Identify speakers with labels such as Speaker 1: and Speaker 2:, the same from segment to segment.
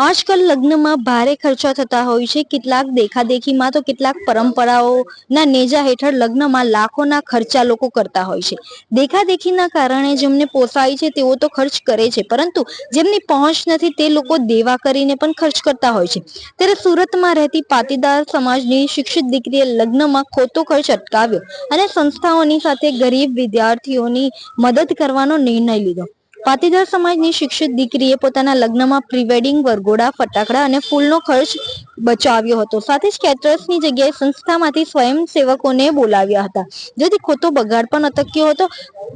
Speaker 1: આજકાલ લગ્નમાં ભારે ખર્ચા થતા હોય છે. કેટલાક દેખાદેખીમાં તો કેટલાક પરંપરાઓના નેજા હેઠળ લગ્નમાં લાખોના ખર્ચા લોકો કરતા હોય છે. દેખાદેખીના કારણે જેમને પોસાય છે તેઓ તો ખર્ચ કરે છે, પરંતુ જેમની પહોંચ નથી તે લોકો દેવા કરીને પણ ખર્ચ કરતા હોય છે. ત્યારે સુરતમાં રહેતી પાટીદાર સમાજની શિક્ષિત દીકરીએ લગ્નમાં ખોટો ખર્ચ અટકાવ્યો અને સંસ્થાઓની સાથે ગરીબ વિદ્યાર્થીઓની મદદ કરવાનો નિર્ણય લીધો. પાટીદાર સમાજની શિક્ષિત દીકરીએ પોતાના લગ્નમાં પ્રીવેડિંગ વરઘોડા, ફટાકડા અને ફૂલનો ખર્ચ બચાવ્યો હતો. સાથે જ કેટરર્સની જગ્યાએ સંસ્થામાંથી સ્વયંસેવકોને બોલાવ્યા હતા. જેથી ખોટો બગાડ પણ અટક્યો હતો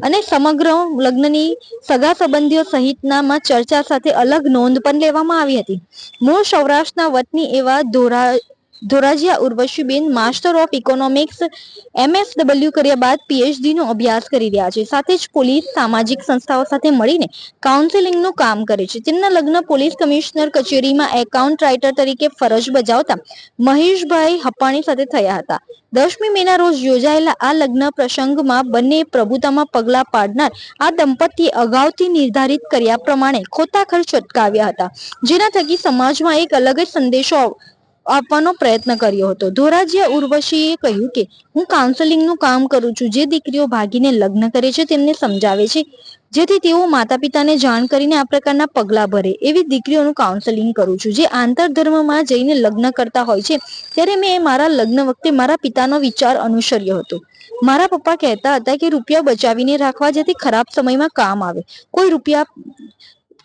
Speaker 1: અને સમગ્ર લગ્નની સગા સંબંધીઓ સહિતનામાં ચર્ચા સાથે અલગ નોંધ પણ લેવામાં આવી હતી. મૂળ સૌરાષ્ટ્રના વતની એવા ધોરા Dhorajiya Urvashiben master of economics MSW કર્યા બાદ પીએચડી નો અભ્યાસ કરી રહ્યા છે. સાથે જ પોલીસ, સામાજિક સંસ્થાઓ સાથે મળીને કાઉન્સેલિંગનું કામ કરે છે. તેમના લગ્ન પોલીસ કમિશનર કચેરીમાં એકાઉન્ટ રાઇટર તરીકે ફરજ બજાવતા મહેશભાઈ હપ્પાણી સાથે થયા હતા. દસમી મેના રોજ યોજાયેલા આ લગ્ન પ્રસંગમાં બંને પ્રભુતામાં પગલા પાડનાર આ દંપતીએ અગાઉથી નિર્ધારિત કર્યા પ્રમાણે ખોટા ખર્ચ અટકાવ્યા હતા. જેના થકી સમાજમાં એક અલગ જ સંદેશો આપવાનો પ્રયત્ન કર્યો હતો. ધોરાજીયા ઉર્વશીએ કહ્યું કે, હું કાઉન્સેલિંગનું કામ કરું છું. જે દીકરીઓ ભાગીને લગ્ન કરે છે, તેમને સમજાવે છે. જેથી તેઓ માતા પિતાને જાણ કરીને આ પ્રકારના પગલાં ભરે. એવી દીકરીઓનું કાઉન્સેલિંગ કરું છું. જે આંતર ધર્મમાં જઈને લગ્ન કરતા હોય છે, ત્યારે મેં મારા લગ્ન વખતે મારા પિતાનો વિચાર અનુસર્યો હતો. મારા પપ્પા કહેતા હતા કે, રૂપિયા બચાવીને રાખવા જેથી ખરાબ સમયમાં કામ આવે. કોઈ રૂપિયા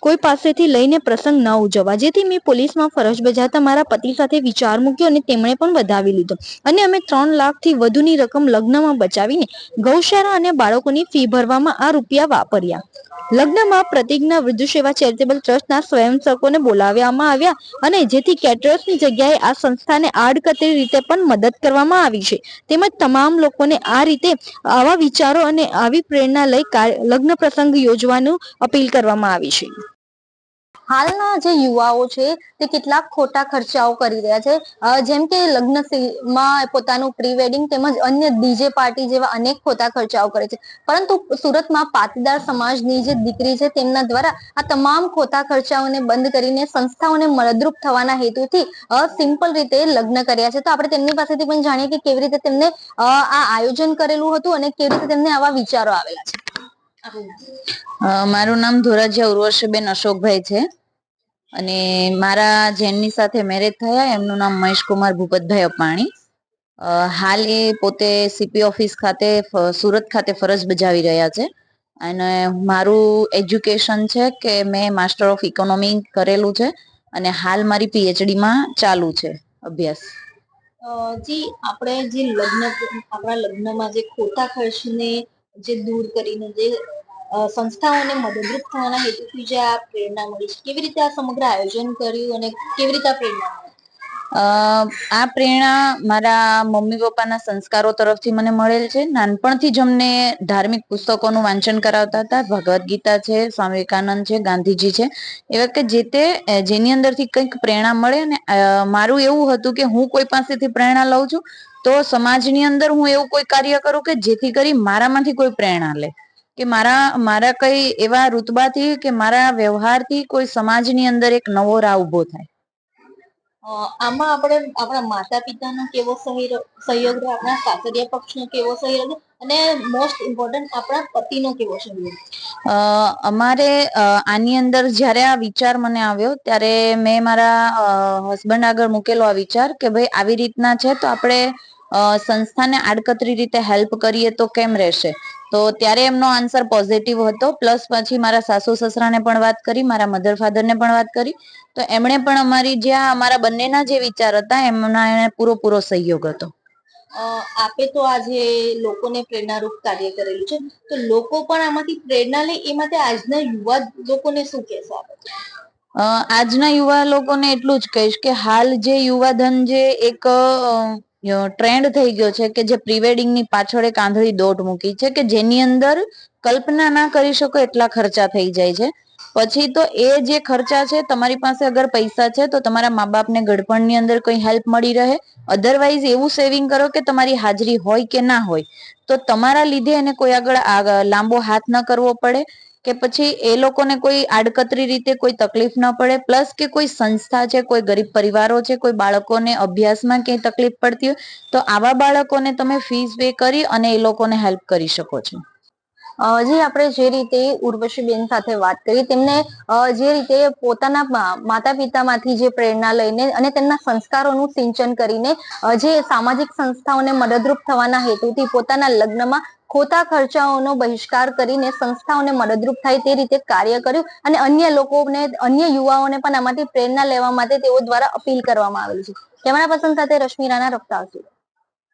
Speaker 1: કોઈ પાસેથી લઈને પ્રસંગ ન ઉજવવા. જેથી મેં પોલીસમાં ફરજ બજાવતા મારા પતિ સાથે વિચાર મૂક્યો અને તેમણે પણ વધાવી લીધો. અને અમે ત્રણ લાખથી વધુની રકમ લગ્નમાં બચાવીને ગૌશાળા અને બાળકોની ફી ભરવામાં આ રૂપિયા વાપર્યા. લગ્નમાં પ્રતિજ્ઞા વૃદ્ધ સેવા ચેરિટેબલ ટ્રસ્ટના સ્વયંસેવકોને બોલાવવામાં આવ્યા અને જેથી કેટરર્સની જગ્યાએ આ સંસ્થાને આડકતરી રીતે પણ મદદ કરવામાં આવી છે. તેમજ તમામ લોકોને આ રીતે આવા વિચારો અને આવી પ્રેરણા લઈ લગ્ન પ્રસંગ યોજવાનું અપીલ કરવામાં આવી છે. હાલના જે યુવાઓ છે, તે કેટલાક ખોટા ખર્ચાઓ કરી રહ્યા છે. જેમ કે લગ્નમાં પોતાનું પ્રી વેડિંગ તેમજ અન્ય ડીજે પાર્ટી જેવા અનેક ખોટા ખર્ચાઓ કરે છે. પરંતુ સુરતમાં પાટીદાર સમાજની જે દીકરી છે, તેમના દ્વારા આ તમામ ખોટા ખર્ચાઓને બંધ કરીને સંસ્થાઓને મદદરૂપ થવાના હેતુથી સિમ્પલ રીતે લગ્ન કર્યા છે. તો આપણે તેમની પાસેથી પણ જાણીએ કે કેવી રીતે તેમને આ આયોજન કરેલું હતું અને કેવી રીતે તેમને આવા વિચારો આવેલા છે.
Speaker 2: મારું નામ ધોરાજીયા ઉર્વશીબેન અશોકભાઈ છે. અને મારા જેમની સાથે મેરેજ થયા, એમનું નામ મહેશકુમાર ભૂપતભાઈ અપાણી. હાલ એ પોતે સીપી ઓફિસ ખાતે સુરત ખાતે ફરજ બજાવી રહ્યા છે. અને મારું એજ્યુકેશન છે કે મેં માસ્ટર ઓફ ઇકોનોમી કરેલું છે અને હાલ મારી પીએચડીમાં ચાલુ છે અભ્યાસ.
Speaker 1: જી, આપણે જે લગ્ન, આપણા લગ્નમાં જે ખોટા ખર્ચને જે દૂર કરીને જે સંસ્થાઓને મદદરૂપ થવાના હેતુથી જે આ પ્રેરણા મળી છે. કેવી રીતે આ સમગ્ર આયોજન કર્યું અને કેવી રીતે પ્રેરણા?
Speaker 2: આ પ્રેરણા મારા મમ્મી પપ્પાના સંસ્કારો તરફથી મને મળેલ છે. નાનપણથી જ અમને ધાર્મિક પુસ્તકોનું વાંચન કરાવતા હતા. ભગવદ્ ગીતા છે, સ્વામી વિવેકાનંદ છે, ગાંધીજી છે. એવા કે જે તે જેની અંદરથી કંઈક પ્રેરણા મળે અને મારું એવું હતું કે હું કોઈ પાસેથી પ્રેરણા લઉં છું, તો સમાજની અંદર હું એવું કોઈ કાર્ય કરું કે જેથી કરી મારામાંથી કોઈ પ્રેરણા લે. કે મારા મારા કઈ એવા રુતબાથી કે મારા વ્યવહારથી કોઈ સમાજની અંદર એક નવો રાહ ઊભો થાય?
Speaker 1: આમાં આપણે આપણા માતા પિતાનો કેવો સહયોગ સહયોગ આપણા સાસરિયા પક્ષનો કેવો સહયોગ અને મોસ્ટ ઇમ્પોર્ટન્ટ આપણા પતિનો કેવો સહયોગ
Speaker 2: અ, અમારે આની અંદર જ્યારે આ વિચાર મને આવ્યો ત્યારે મેં મારા હસબન્ડ આગળ મૂકેલો આ વિચાર કે ભાઈ આવી રીતના છે તો આપણે સંસ્થાને આડકતરી રીતે હેલ્પ કરીએ તો કેમ રહેશે? તો ત્યારે એમનો આન્સર પોઝિટિવ હતો. પ્લસ પછી મારા સાસુ સસરાને પણ વાત કરી મારા મધર ફાધરને પણ વાત કરી. તો એમણે પણ અમારી જ્યાં અમારા બંનેના જે વિચાર હતા એમના એને પૂરો પૂરો સહયોગ હતો.
Speaker 1: આપે તો આજે લોકોને પ્રેરણારૂપ કાર્ય કરેલું છે. તો લોકો પણ આમાંથી પ્રેરણા લે એ માટે આજના યુવા લોકોને શું કહેશો
Speaker 2: આજના યુવા લોકોને એટલું જ કહીશ કે હાલ જે યુવાધન જે એક ટ્રેન્ડ થઈ ગયો છે કે જે પ્રીવેડિંગની પાછળ એક આંધળી દોટ મૂકી છે કે જેની અંદર કલ્પના ના કરી શકો એટલા ખર્ચા થઈ જાય છે. પછી તો એ જે ખર્ચા છે, તમારી પાસે અગર પૈસા છે, તો તમારા મા બાપને ગડપણની અંદર કોઈ હેલ્પ મળી રહે. અધરવાઇઝ એવું સેવિંગ કરો કે તમારી હાજરી હોય કે ના હોય. તો તમારા લીધે એને કોઈ આગળ લાંબો હાથ ન કરવો પડે. કે પછી એ લોકોને કોઈ આડકતરી રીતે કોઈ તકલીફ ન પડે, પ્લસ કે કોઈ સંસ્થા છે, કોઈ ગરીબ પરિવારો છે, કોઈ બાળકોને અભ્યાસમાં ક્યાંય તકલીફ પડતી હોય, તો આવા બાળકોને તમે ફીસ પે કરી અને એ લોકોને હેલ્પ કરી શકો છો.
Speaker 1: જી આપણે જે રીતે ઉર્વશીબેન સાથે વાત કરી, તેમને જે રીતે પોતાના માતા પિતામાંથી જે પ્રેરણા લઈને અને તેમના સંસ્કારોનું સિંચન કરીને જે સામાજિક સંસ્થાઓને મદદરૂપ થવાના હેતુથી પોતાના લગ્નમાં ખોટા ખર્ચાઓનો બહિષ્કાર કરીને સંસ્થાઓને મદદરૂપ થાય તે રીતે કાર્ય કર્યું અને અન્ય લોકોને, અન્ય યુવાઓને પણ આમાંથી પ્રેરણા લેવા માટે તેઓ દ્વારા અપીલ કરવામાં આવેલી છે. કેમેરા પર્સન સાથે રશ્મિ રાણા સુરત.